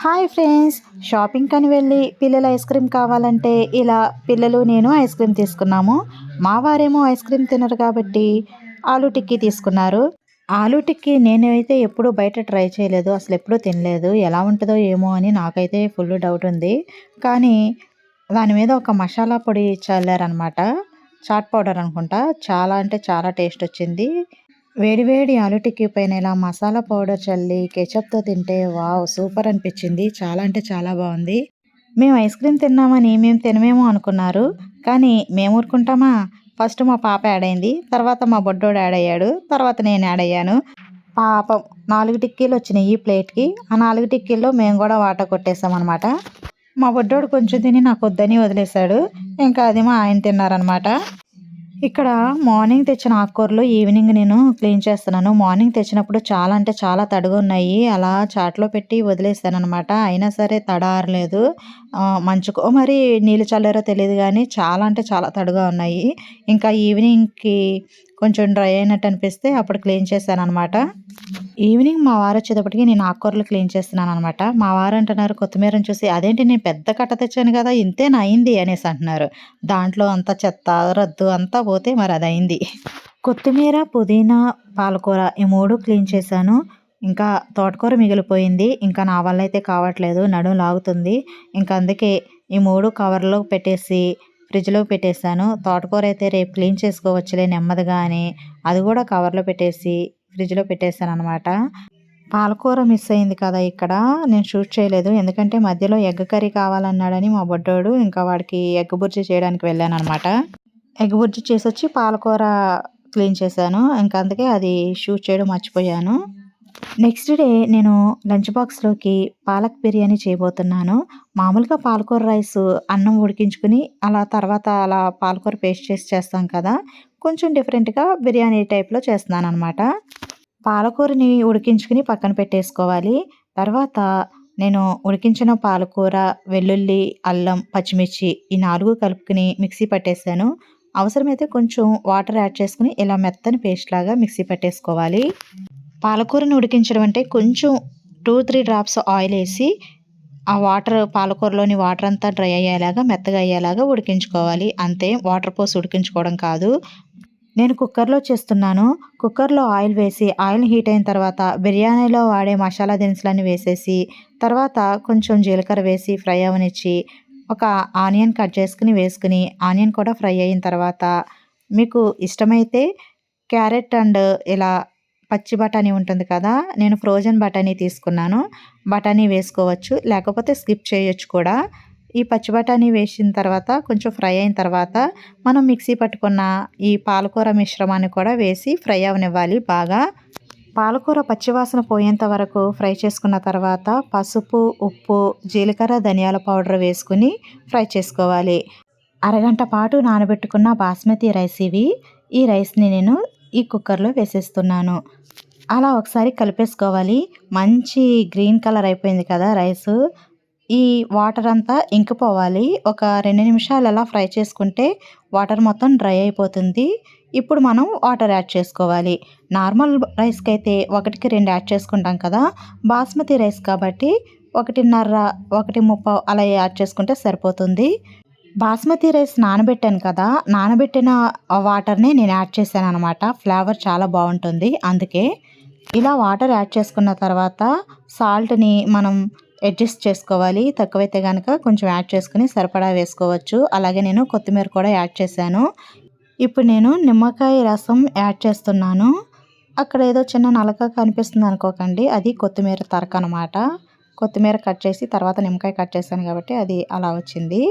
Hi friends shopping కని వెళ్ళి పిల్లలు ఐస్ క్రీమ్ కావాలంటే ఇలా పిల్లలు నేను ఐస్ క్రీమ్ తీసుకున్నాము. మా వారేమో ఐస్ క్రీమ్ తినరు కాబట్టి ఆలూ టిక్కీ తీసుకున్నారు. ఆలూ టిక్కీ నేనైతే ఎప్పుడూ బయట ట్రై చేయలేదు అసలు ఎప్పుడూ తినలేదు. ఎలా ఉంటుందో ఏమో అని నాకైతే ఫుల్ డౌట్ ఉంది. కానీ దాని మీద ఒక మసాలా పొడి చల్లారనమాట చాట్ పౌడర్ అనుకుంటా. చాలా అంటే చాలా టేస్ట్ వచ్చింది. వేడివేడి ఆలు టిక్కీ పైన ఇలా మసాలా పౌడర్ చల్లి కెచప్తో తింటే వావ్ సూపర్ అనిపించింది. చాలా అంటే చాలా బాగుంది మేము ఐస్ క్రీమ్ తిన్నామని మేము తినమేమో అనుకున్నారు. కానీ మేము ఊరుకుంటామా? ఫస్ట్ మా పాప యాడ్ అయింది. తర్వాత మా బొడ్డోడు యాడ్ అయ్యాడు. తర్వాత నేను యాడ్ అయ్యాను. పాపం నాలుగు టిక్కీలు వచ్చినాయి ఈ ప్లేట్కి. ఆ నాలుగు టిక్కీల్లో మేము కూడా వాటర్ కొట్టేసామన్నమాట. మా బొడ్డోడు కొంచెం తిని నాకు వద్దని వదిలేశాడు. ఇంకా అది మా ఆయన తిన్నారనమాట ఇక్కడ మార్నింగ్ తెచ్చిన ఆకుకూరలు ఈవినింగ్ నేను క్లీన్ చేస్తున్నాను. మార్నింగ్ తెచ్చినప్పుడు చాలా అంటే చాలా తడిగా ఉన్నాయి. అలా చాట్లో పెట్టి వదిలేస్తాను అనమాట అయినా సరే తడారలేదు. మంచుకో మరి నీళ్ళు చల్లారో తెలియదు కానీ చాలా అంటే చాలా తడిగా ఉన్నాయి. ఇంకా ఈవినింగ్కి కొంచెం డ్రై అయినట్టు అనిపిస్తే అప్పుడు క్లీన్ చేశాను అనమాట ఈవినింగ్ మా వారు వచ్చేటప్పటికి నేను ఆకుకూరలు క్లీన్ చేస్తున్నాను అనమాట మా వారు అంటున్నారు కొత్తిమీరని చూసి అదేంటి నేను పెద్ద కట్ట తెచ్చాను కదా ఇంతేనా అయింది? అనేసి అంటున్నారు. దాంట్లో అంతా చెత్త రద్దు అంతా పోతే మరి అది అయింది కొత్తిమీర పుదీనా పాలకూర ఈ మూడు క్లీన్ చేశాను. ఇంకా తోటకూర మిగిలిపోయింది. ఇంకా నా వల్ల అయితే కావట్లేదు. నడుము లాగుతుంది. ఇంకా అందుకే ఈ మూడు కవర్లో పెట్టేసి ఫ్రిడ్జ్లో పెట్టేశాను. తోటకూర అయితే రేపు క్లీన్ చేసుకోవచ్చులే నెమ్మదిగా అని అది కూడా కవర్లో పెట్టేసి ఫ్రిడ్జ్లో పెట్టేశాను అనమాట పాలకూర మిస్ అయింది కదా ఇక్కడ. నేను షూట్ చేయలేదు. ఎందుకంటే మధ్యలో ఎగ్ కర్రీ కావాలన్నాడని మా బొడ్డోడు ఇంకా వాడికి ఎగ్ బుర్జీ చేయడానికి వెళ్ళాను అనమాట ఎగ్ బుర్జీ చేసి వచ్చి పాలకూర క్లీన్ చేశాను. ఇంకా అందుకే అది షూట్ చేయడం మర్చిపోయాను. నెక్స్ట్ డే నేను లంచ్ బాక్స్లోకి పాలక్ బిర్యానీ చేయబోతున్నాను. మామూలుగా పాలకూర రైస్ అన్నం ఉడికించుకుని అలా తర్వాత అలా పాలకూర పేస్ట్ చేసి చేస్తాం కదా కొంచెం డిఫరెంట్గా బిర్యానీ టైప్లో చేస్తున్నాను అనమాట పాలకూరని ఉడికించుకుని పక్కన పెట్టేసుకోవాలి. తర్వాత నేను ఉడికించిన పాలకూర వెల్లుల్లి అల్లం పచ్చిమిర్చి ఈ నాలుగు కలుపుకుని మిక్సీ పట్టేసాను అవసరమైతే కొంచెం వాటర్ యాడ్ చేసుకుని ఇలా మెత్తని పేస్ట్ లాగా మిక్సీ పట్టేసుకోవాలి. పాలకూరని ఉడికించడం అంటే కొంచెం టూ త్రీ డ్రాప్స్ ఆయిల్ వేసి ఆ వాటర్ పాలకూరలోని వాటర్ అంతా డ్రై అయ్యేలాగా మెత్తగా అయ్యేలాగా ఉడికించుకోవాలి. అంతే వాటర్ పోసి ఉడికించుకోవడం కాదు. నేను కుక్కర్లో చేస్తున్నాను. కుక్కర్లో ఆయిల్ వేసి ఆయిల్ హీట్ అయిన తర్వాత బిర్యానీలో వాడే మసాలా దినుసులన్నీ వేసేసి తర్వాత కొంచెం జీలకర్ర వేసి ఫ్రై అవనిచ్చి ఒక ఆనియన్ కట్ చేసుకుని వేసుకుని ఆనియన్ కూడా ఫ్రై అయిన తర్వాత మీకు ఇష్టమైతే క్యారెట్ అండ్ ఇలా పచ్చి బఠానీ ఉంటుంది కదా నేను ఫ్రోజన్ బఠానీ తీసుకున్నాను. బఠానీ వేసుకోవచ్చు లేకపోతే స్కిప్ చేయొచ్చు కూడా. ఈ పచ్చి బఠానీ వేసిన తర్వాత కొంచెం ఫ్రై అయిన తర్వాత మనం మిక్సీ పట్టుకున్న ఈ పాలకూర మిశ్రమాన్ని కూడా వేసి ఫ్రై అవనివ్వాలి బాగా. పాలకూర పచ్చివాసన పోయేంత వరకు ఫ్రై చేసుకున్న తర్వాత పసుపు ఉప్పు జీలకర్ర ధనియాల పౌడర్ వేసుకుని ఫ్రై చేసుకోవాలి. అరగంట పాటు నానబెట్టుకున్న బాస్మతి రైస్ ఇవి. ఈ రైస్ని నేను ఈ కుక్కర్లో వేసేస్తున్నాను. అలా ఒకసారి కలిపేసుకోవాలి. మంచి గ్రీన్ కలర్ అయిపోయింది కదా రైస్. ఈ వాటర్ అంతా ఇంకిపోవాలి. ఒక రెండు నిమిషాలు అలా ఫ్రై చేసుకుంటే వాటర్ మొత్తం డ్రై అయిపోతుంది. ఇప్పుడు మనం వాటర్ యాడ్ చేసుకోవాలి. నార్మల్ రైస్కి అయితే ఒకటికి రెండు యాడ్ చేసుకుంటాం కదా. బాస్మతి రైస్ కాబట్టి ఒకటిన్నర ఒకటి ముప్ప అలా యాడ్ చేసుకుంటే సరిపోతుంది. బాస్మతి రైస్ నానబెట్టాను కదా నానబెట్టిన వాటర్ని నేను యాడ్ చేశాను అనమాట ఫ్లేవర్ చాలా బాగుంటుంది. అందుకే ఇలా వాటర్ యాడ్ చేసుకున్న తర్వాత సాల్ట్ని మనం అడ్జస్ట్ చేసుకోవాలి. తక్కువైతే కనుక కొంచెం యాడ్ చేసుకుని సరిపడా వేసుకోవచ్చు. అలాగే నేను కొత్తిమీర కూడా యాడ్ చేశాను. ఇప్పుడు నేను నిమ్మకాయ రసం యాడ్ చేస్తున్నాను. అక్కడ ఏదో చిన్న నలక కనిపిస్తుంది అనుకోకండి. అది కొత్తిమీర తరక అనమాట కొత్తిమీర కట్ చేసి తర్వాత నిమ్మకాయ కట్ చేశాను కాబట్టి అది అలా వచ్చింది.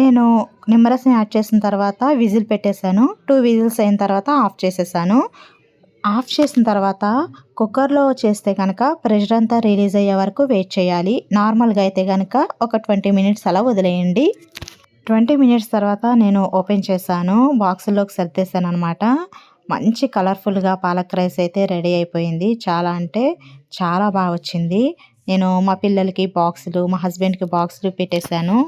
నేను నిమ్మరసం యాడ్ చేసిన తర్వాత విజిల్ పెట్టేశాను. టూ విజిల్స్ అయిన తర్వాత ఆఫ్ చేసేసాను. ఆఫ్ చేసిన తర్వాత కుక్కర్లో చేస్తే కనుక ప్రెషర్ అంతా రిలీజ్ అయ్యే వరకు వెయిట్ చేయాలి. నార్మల్గా అయితే కనుక ఒక ట్వంటీ మినిట్స్ అలా వదిలేయండి. ట్వంటీ మినిట్స్ తర్వాత నేను ఓపెన్ చేశాను. బాక్సుల్లోకి సర్దేశాను అనమాట మంచి కలర్ఫుల్గా పాలక్ రైస్ అయితే రెడీ అయిపోయింది. చాలా అంటే చాలా బాగా వచ్చింది. నేను మా పిల్లలకి బాక్సులు మా హస్బెండ్కి బాక్సులు పెట్టేశాను.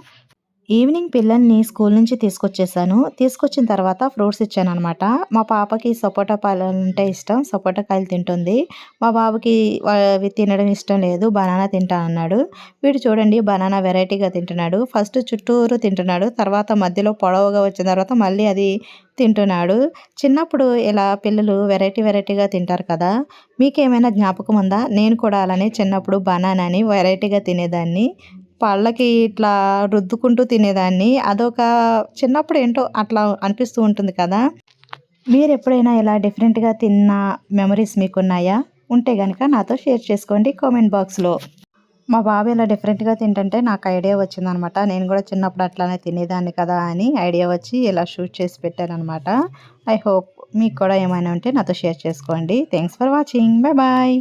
ఈవినింగ్ పిల్లల్ని స్కూల్ నుంచి తీసుకొచ్చేసాను తీసుకొచ్చిన తర్వాత ఫ్రూట్స్ ఇచ్చాను అనమాట మా పాపకి సపోటా పాలు అంటే ఇష్టం. సపోటా కాయలు తింటుంది. మా బాబుకి అవి తినడం ఇష్టం లేదు. బనానా తింటా అన్నాడు. వీడు చూడండి బనానా వెరైటీగా తింటున్నాడు. ఫస్ట్ చుట్టూరు తింటున్నాడు. తర్వాత మధ్యలో పొడవుగా వచ్చిన తర్వాత మళ్ళీ అది తింటున్నాడు. చిన్నప్పుడు ఇలా పిల్లలు వెరైటీ వెరైటీగా తింటారు కదా మీకేమైనా జ్ఞాపకం ఉందా? నేను కూడా అలానే చిన్నప్పుడు బనానాని వెరైటీగా తినేదాన్ని. పళ్ళకి ఇట్లా రుద్దుకుంటూ తినేదాన్ని. అదొక చిన్నప్పుడు ఏంటో అట్లా అనిపిస్తూ ఉంటుంది కదా. మీరు ఎప్పుడైనా ఇలా డిఫరెంట్గా తిన్న మెమరీస్ మీకు ఉన్నాయా ఉంటే కనుక నాతో షేర్ చేసుకోండి కామెంట్ బాక్స్లో. మా బాబు ఇలా డిఫరెంట్గా తింటుంటే నాకు ఐడియా వచ్చిందనమాట. నేను కూడా చిన్నప్పుడు అట్లానే తినేదాన్ని కదా అని ఐడియా వచ్చి ఇలా షూట్ చేసి పెట్టాను అనమాట ఐ హోప్ మీకు కూడా ఏమైనా ఉంటే నాతో షేర్ చేసుకోండి. Thanks for watching bye bye